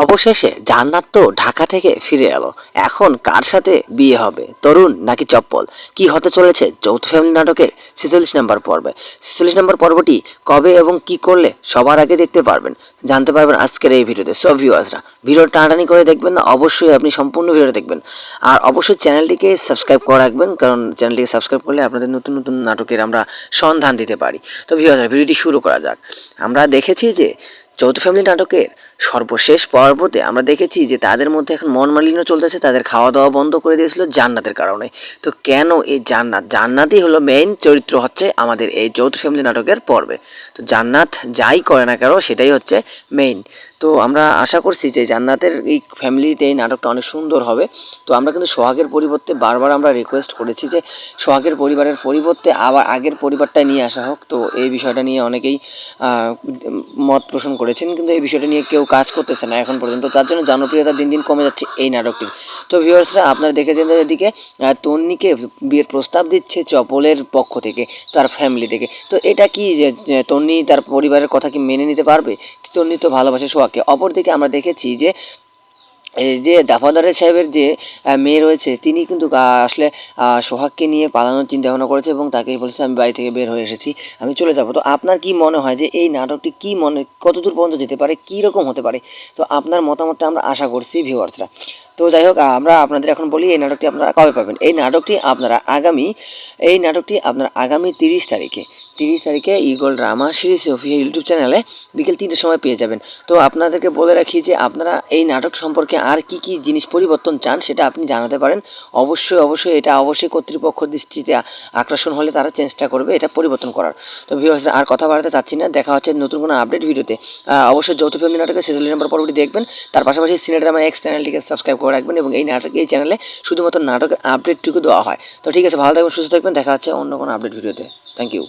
অবশেষে জান্নাত তো ঢাকা থেকে ফিরে এলো। এখন কার সাথে বিয়ে হবে? তরুণ নাকি চপ্পল? কি হতে চলেছে যৌথ ফ্যামিলি নাটকের ছেচল্লিশ নম্বর পর্বে? ছেচল্লিশ নম্বর পর্বটি কবে এবং কি করলে সবার আগে দেখতে পারবেন, জানতে পারবেন আজকের এই ভিডিওতে। সব ভিউয়ার্সরা ভিডিও টানাটানি করে দেখবেন না, অবশ্যই আপনি সম্পূর্ণ ভিডিও দেখবেন। আর অবশ্যই চ্যানেলটিকে সাবস্ক্রাইব করে রাখবেন, কারণ চ্যানেলটিকে সাবস্ক্রাইব করলে আপনাদের নতুন নতুন নাটকের আমরা সন্ধান দিতে পারি। তো ভিউয়ার্সরা ভিডিওটি শুরু করা যাক। আমরা দেখেছি যে যৌথ ফ্যামিলি নাটকের সর্বশেষ পর্বতে আমরা দেখেছি যে তাদের মধ্যে এখন মন মালিন্য চলতেছে, তাদের খাওয়া দাওয়া বন্ধ করে দিয়েছিল জান্নাতের কারণে। তো কেন এই জান্নাত? জান্নাতই হলো মেইন চরিত্র হচ্ছে আমাদের এই যৌথ ফ্যামিলি নাটকের পর্বে। তো জান্নাত যাই করে না কেন, সেটাই হচ্ছে মেইন তো আমরা আশা করছি যে জান্নাতের এই ফ্যামিলিতে এই নাটকটা অনেক সুন্দর হবে। তো আমরা কিন্তু সোহাগের পরিবর্তে বারবার আমরা রিকোয়েস্ট করেছি যে সোহাগের পরিবারের পরিবর্তে আবার আগের পরিবারটা নিয়ে আসা হোক। তো এই বিষয়টা নিয়ে অনেকেই মত পোষণ করেছেন, কিন্তু এই বিষয়টা নিয়ে কেউ কাজ করতেছে না এখন পর্যন্ত। তার জন্য জনপ্রিয়তা দিন দিন কমে যাচ্ছে এই নাটকটির। তো ভিউয়ার্সরা, আপনারা দেখেছেন যে এদিকে তন্নিকে বিয়ের প্রস্তাব দিচ্ছে চপলের পক্ষ থেকে, তার ফ্যামিলি থেকে। তো এটা কি তন্নি তার পরিবারের কথা কি মেনে নিতে পারবে? তন্নি তো ভালোবাসে সোয়াকে অপরদিকে আমরা দেখেছি যে যে দাফাদারের সাহেবের যে মেয়ে রয়েছে, তিনি কিন্তু আসলে সোহাগকে নিয়ে পালানোর চিন্তা ভাবনা করেছে এবং তাকে বলেছে, আমি বাড়ি থেকে বের হয়ে এসেছি, আমি চলে যাব। তো আপনার কি মনে হয় যে, এই নাটকটি কি মনে, কতদূর পর্যন্ত যেতে পারে, কী রকম হতে পারে? তো আপনার মতামতটা আমরা আশা করছি ভিউয়ার্সরা তো যাই হোক, আমরা আপনাদের এখন বলি এই নাটকটি আপনারা কবে পাবেন? এই নাটকটি আপনারা আগামী, এই নাটকটি আপনারা আগামী তিরিশ তারিখে তিরিশ তারিখে eagle drama series official YouTube চ্যানেলে বিকেল তিনটের সময় পেয়ে যাবেন। তো আপনাদেরকে বলে রাখি যে আপনারা এই নাটক সম্পর্কে আর কি কি জিনিস পরিবর্তন চান সেটা আপনি জানাতে পারেন। অবশ্যই অবশ্যই এটা অবশ্যই কর্তৃপক্ষ দৃষ্টিতে আকর্ষণ হলে তারা চেষ্টা করবে এটা পরিবর্তন করার। তো ভিউয়ার্স আর কথা বাড়াতে চাচ্ছি না, দেখা হচ্ছে নতুন কোনো আপডেট ভিডিওতে। অবশ্যই যৌথ ফ্যামিলি নাটকের ছেচল্লিশ নম্বর পর্বটি দেখবেন। তার পাশাপাশি সিনেড্রামা এক্স চ্যানেলটিকে সাবস্ক্রাইব করে রাখবেন এবং এই নাটক, এই চ্যানেলে শুধুমাত্র নাটকের আপডেটটুকু দেওয়া হয়। তো ঠিক আছে, ভালো থাকবেন, সুস্থ থাকবেন, দেখা হচ্ছে অন্য কোনো আপডেট ভিডিওতে। Thank you